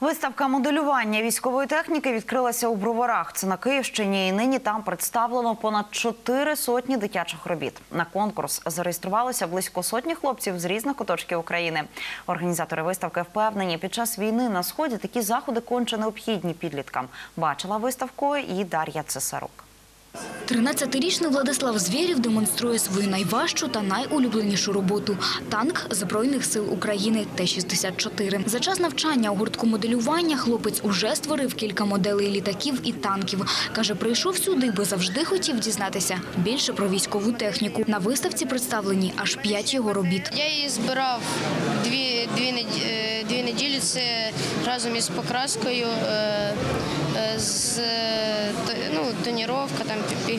Виставка моделювання військової техніки відкрилася у Броварах. Це на Київщині. І нині там представлено понад чотири сотні дитячих робіт. На конкурс зареєструвалося близько сотні хлопців з різних куточків України. Організатори виставки впевнені, під час війни на сході такі заходи конче необхідні підліткам. Бачила виставку і Дар'я Цесарук. 13-річний Владислав Звєрєв демонструє свою найважчу та найулюбленішу роботу – танк Збройних сил України Т-64. За час навчання у гуртку моделювання хлопець уже створив кілька моделей літаків і танків. Каже, прийшов сюди, бо завжди хотів дізнатися більше про військову техніку. На виставці представлені аж п'ять його робіт. Я її збирав дві, дві, е, дві неділі. Це разом із покраскою, е, тоніровка, там і-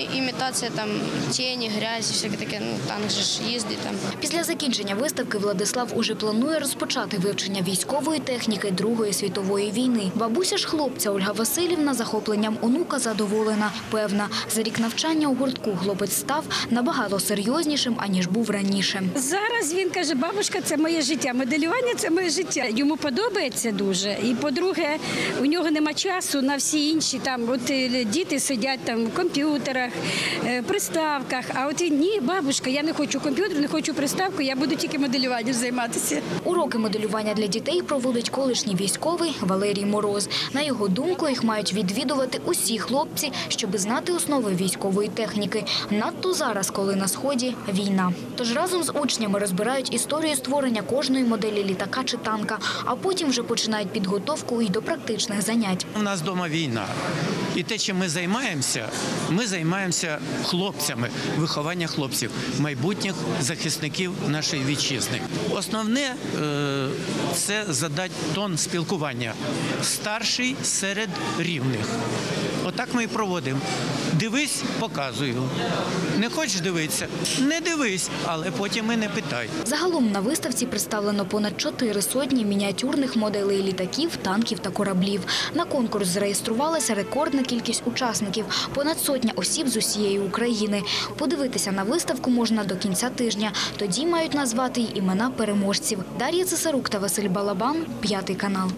імітація там тіні, грязі, всяке таке. Ну, танк же ж їздить там. Після закінчення виставки Владислав уже планує розпочати вивчення військової техніки Другої світової війни. Бабуся ж хлопця Ольга Васильівна захопленням онука задоволена. Певна, за рік навчання у гуртку хлопець став набагато серйознішим, аніж був раніше. Зараз він каже, бабушка, це моє життя. Моделювання це моє життя. Йому подобається дуже. І по-друге, у нього нема часу на всі інші там. От е, діти сидять там в комп'ютерах, е, приставках. А от він ні, бабушка, я не хочу комп'ютер, не хочу приставку, я буду тільки моделюванням займатися. Уроки моделювання для дітей проводить колишній військовий Валерій Мороз. На його думку, їх мають відвідувати усі хлопці, щоб знати основи військової техніки. Надто зараз, коли на сході війна. Тож разом з учнями розбирають історію створення кожної моделі літака чи танка, а потім вже починають підготовку і до практичних занять. У нас вдома війна. І те, чим ми займаємося, ми займаємося хлопцями, виховання хлопців, майбутніх захисників нашої вітчизни. Основне е, це задати тон спілкування. Старший серед рівних. Отак ми і проводимо. Дивись, показую. Не хочеш дивитися? Не дивись, але потім і не питай. Загалом на виставці представлено понад чотири сотні мініатюрних моделей літаків, танків та кораблів. На конкурс зареєструвалася рекордна кількість учасників – понад сотня осіб з усієї України. Подивитися на виставку можна до кінця тижня. Тоді мають назвати й імена переможців. Дар'я Цесарук та Василь Балабан, п'ятий канал.